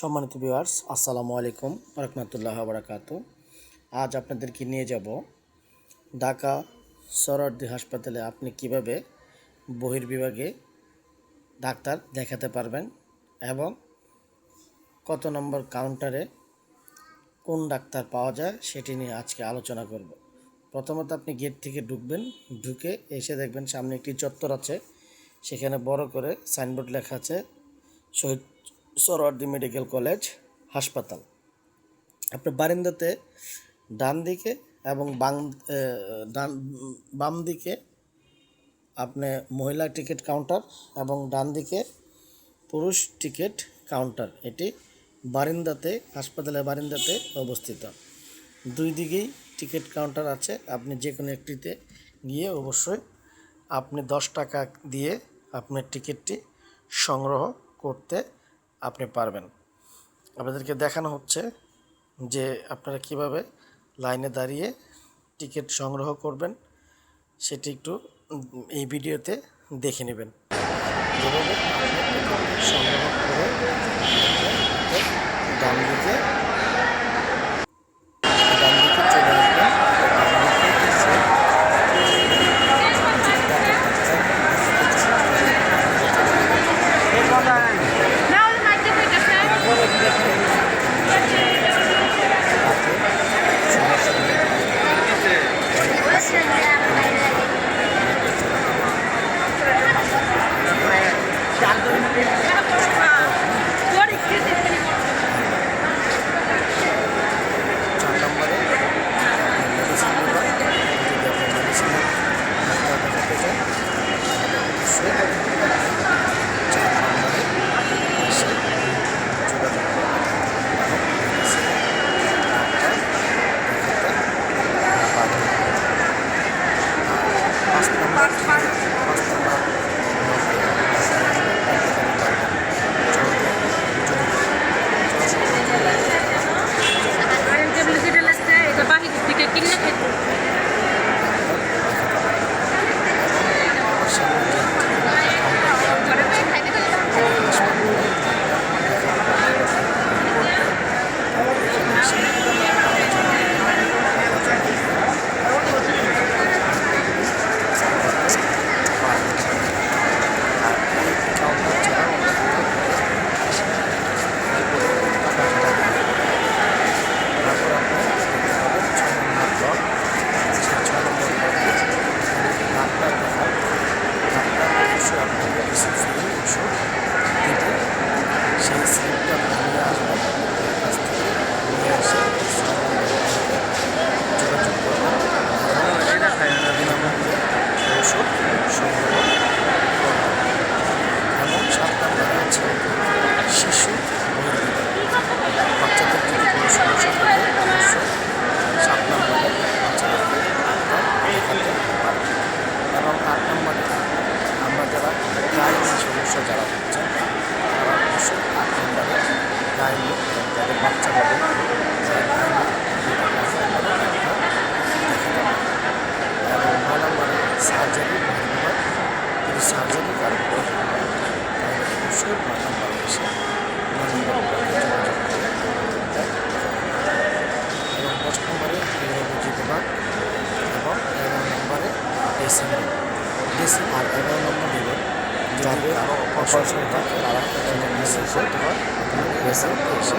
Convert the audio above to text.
সম্মানিত ভিউয়ার্স আসসালামু আলাইকুম রহমতুল্লাহ বারাকাত। আজ আপনাদেরকে নিয়ে যাব ঢাকা সরওয়ার্দী হাসপাতালে আপনি কীভাবে বহির্বিভাগে ডাক্তার দেখাতে পারবেন এবং কত নম্বর কাউন্টারে কোন ডাক্তার পাওয়া যায় সেটি নিয়ে আজকে আলোচনা করব। প্রথমত আপনি গেট থেকে ঢুকবেন, ঢুকে এসে দেখবেন সামনে একটি চত্বর আছে, সেখানে বড় করে সাইনবোর্ড লেখা আছে, শহীদ সরওয়ার্দী মেডিকেল কলেজ হাসপাতাল। আপনার বারিন্দাতে ডান দিকে এবং বাম ডান, বাম দিকে আপনি মহিলা টিকিট কাউন্টার এবং ডান দিকে পুরুষ টিকিট কাউন্টার। এটি বারিন্দাতে, হাসপাতালের বারিন্দাতে অবস্থিত। দুই দিকেই টিকিট কাউন্টার আছে। আপনি যে কোনো একটিতে গিয়ে অবশ্যই আপনি দশ টাকা দিয়ে আপনার টিকিটটি সংগ্রহ করতে আপনি পারবেন। আপনাদেরকে দেখানো হচ্ছে যে আপনারা কীভাবে লাইনে দাঁড়িয়ে টিকিট সংগ্রহ করবেন, সেটি একটু এই ভিডিওতে দেখে নেবেন। সংগ্রহ করে ডান দিকে ডান দিকে চলে আসবেন ডান দিকে এসে Now the mic different different. What is this? চার নম্বরে মেডিসিন বিভাগ যদি আপনি মেডিসিন ডাক্তার দেখাতে চান তাহলে অবশ্যই চার নম্বরে এসে যোগাযোগ করবেন এবং মেডিসিন ডাক্তার দেখাতে পারবেন আর পাঁচ নম্বর পাঁচ নম্বর I'm gonna look at the list there. The bahi থেকে কিনলে খেতে সেই স্লিপটা নিয়ে আসবেন কাছ থেকে নিয়ে এসে যোগাযোগ করবেন বিনামূল্যে ওষুধ সংগ্রহ করবেন এবং সাত নম্বরে আছে শিশু বহির্বিভাগ। বাচ্চাদের যদি কোনো সমস্যা থাকে অবশ্যই সাত নম্বরে বাচ্চাদেরকে ডাক্তার দেখাতে পারবেন এবং আট নম্বরে আমরা যারা গাইনি সমস্যা যারা হচ্ছেন তারা অবশ্যই আট নম্বরে গাইনি এবং যাদের বাচ্চা হবে তারা গাইনি এবং নয় নম্বরে সার্জারি বহির্বিভাগ যদি সার্জারি কারণ অবশ্যই যোগাযোগ করে এবং দশ নম্বরে নিউরোলজি বিভাগ এবং এগারো নম্বরে ড্রেসিং ড্রেসিং আর এগারো নম্বর বিভাগ যাদের আরও অপারেশন থাকে তারা ড্রেসিং করতে হয় ড্রেসিং এসে